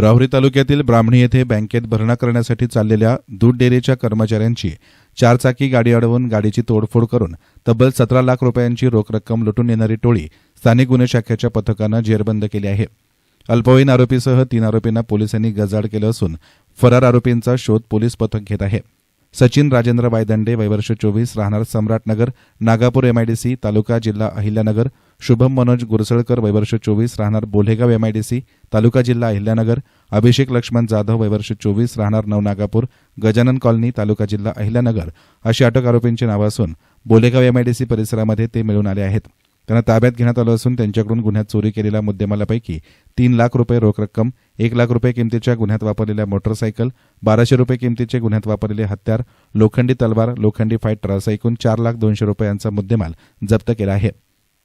राहुरी तालुक्यातील ब्राह्मणी येथे बँकेत भरणा करण्यासाठी चाललेल्या दूध डेअरीच्या कर्मचाऱ्यांची चारचाकी गाडी अडवून गाडीची तोडफोड करून तब्बल सतरा लाख रुपयांची रोख रक्कम लुटून येणारी टोळी स्थानिक गुन्हे शाखेच्या पथकानं जेरबंद केली आहे. अल्पवयीन आरोपीसह तीन आरोपींना पोलिसांनी गजाड केलं असून फरार आरोपींचा शोध पोलीस पथक घेत आहे. सचिन राजेंद्र वायदंडे वैवर्ष चोवीस राहणार सम्राटनगर नागापूर एमआयडीसी तालुका जिल्हा अहिल्यानगर. शुभम मनोज गुरसळकर वैवर्ष चोवीस राहणार बोलेगाव एमआयडीसी तालुका जिल्हा अहिल्यानगर. अभिषेक लक्ष्मण जाधव वैवर्ष चोवीस राहणार नवनागापूर गजानन कॉलनी तालुका जिल्हा अहिल्यानगर. अशी अटक आरोपींची नावं असून बोलेगाव एमआयडीसी परिसरामध्ये ते मिळून आले आहेत. त्यांना ताब्यात घेण्यात आलं असून त्यांच्याकडून गुन्ह्यात चोरी केलेल्या मुद्देमालापैकी तीन लाख रुपये रोख रक्कम एक लाख रुपये किमतीच्या गुन्ह्यात वापरलेल्या मोटरसायकल बाराशे रुपये किमतीचे गुन्ह्यात वापरलेले हत्यार लोखंडी तलवार लोखंडी फायटर असं एकूण चार लाख दोनशे रुपयांचा मुद्देमाल जप्त केला आहे.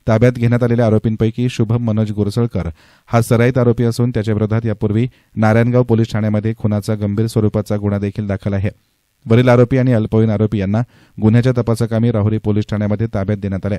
ताब्यात घेण्यात आलेल्या आरोपींपैकी शुभम मनोज गुरसळकर हा सराईत आरोपी असून त्याच्याविरोधात यापूर्वी नारायणगाव पोलीस ठाण्यामध्ये खुनाचा गंभीर स्वरूपाचा गुन्हा देखील दाखल आहे. वरील आरोपी आणि अल्पवयीन आरोपी यांना गुन्ह्याच्या तपासाकामी राहुरी पोलीस ठाण्यामध्ये ताब्यात देण्यात आले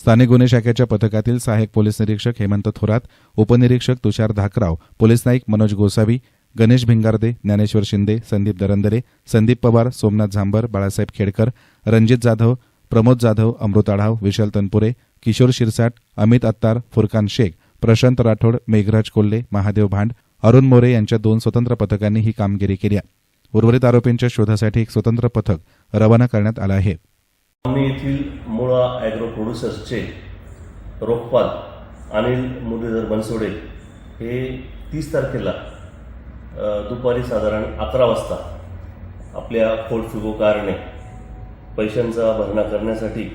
स्थानिक गुन्हे शाखेच्या पथकातील सहाय्यक पोलीस निरीक्षक हेमंत थोरात उपनिरीक्षक तुषार धाकराव पोलीस नाईक मनोज गोसावी गणेश भिंगारदे ज्ञानेश्वर शिंदे संदीप दरंदरे संदीप पवार सोमनाथ झांबर बाळासाहेब खेडकर रणजित जाधव प्रमोद जाधव अमृत आढाव विशाल तनपुरे किशोर शिरसाट अमित अत्तार फुरकान शेख प्रशांत राठोड मेघराज कोल्हे महादेव भांड अरुण मोरे यांच्या दोन स्वतंत्र पथकांनी ही कामगिरी केली उर्वरित आरोपींच्या शोधासाठी एक स्वतंत्र पथक रवाना करण्यात आलं आहे. आम्ही येथील मुळा ॲग्रो प्रोड्युसर्सचे रोखपाल अनिल मुरलीधर बनसोडे हे तीस तारखेला दुपारी साधारण अकरा वाजता आपल्या फोर्ट फिगो कारने पैशांचा भरणा करण्यासाठी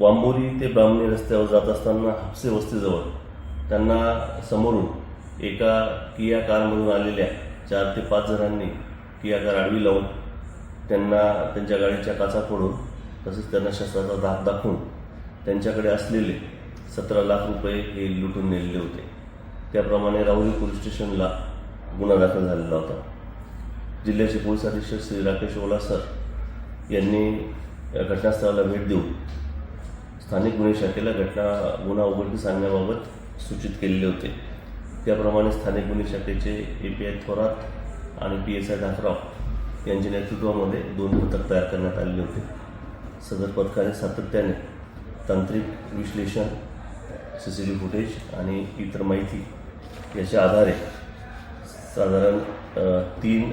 वांबोरी ते ब्राह्मणी रस्त्यावर जात असताना हापसे वस्तीजवळ त्यांना समोरून एका किया कारमधून आलेल्या चार ते पाच जणांनी किया कार आडवी लावून त्यांना त्यांच्या गाडीच्या काचा फोडून तसेच त्यांना शस्त्राचा धाक दाखवून त्यांच्याकडे असलेले सतरा लाख रुपये हे लुटून नेलेले होते. त्याप्रमाणे राहुरी पोलीस स्टेशनला गुन्हा दाखल झालेला होता. जिल्ह्याचे पोलीस अधीक्षक श्री राकेश ओला सर यांनी घटनास्थळाला भेट देऊन स्थानिक गुन्हे शाखेला घटना गुन्हा उघडकीस आणण्याबाबत सूचित केलेले होते. त्याप्रमाणे स्थानिक गुन्हे शाखेचे ए पी आय थोरात आणि पी एस आय धाकराव यांच्या नेतृत्वामध्ये दोन पथक तयार करण्यात आलेले होते. सदर पथकाने सातत्याने तांत्रिक विश्लेषण सी सी टी फुटेज आणि इतर माहिती याच्या आधारे साधारण तीन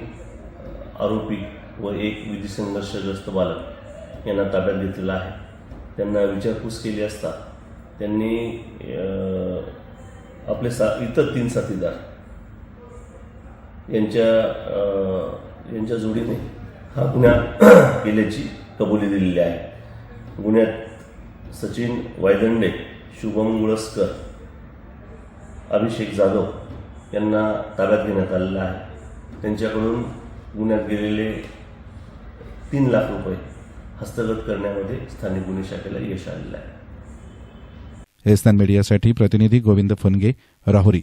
आरोपी व एक विधी संघर्षग्रस्त बालक यांना ताब्यात घेतलेला आहे. त्यांना विचारपूस केली असता त्यांनी आपले सा इतर तीन साथीदार यांच्या त्यांच्या जोडीने हा गुन्हा केल्याची कबुली दिलेली आहे. गुन्ह्यात सचिन वायदंडे शुभम गुळसकर अभिषेक जाधव यांना ताब्यात घेण्यात आलेला आहे. त्यांच्याकडून गुन्ह्यात गेलेले तीन लाख रुपये हस्तगत करण्यामध्ये स्थानिक गुन्हे शाखेला यश आलेलं आहे. एसनान मीडियासाठी प्रतिनिधी गोविंद फुनगे राहुरी.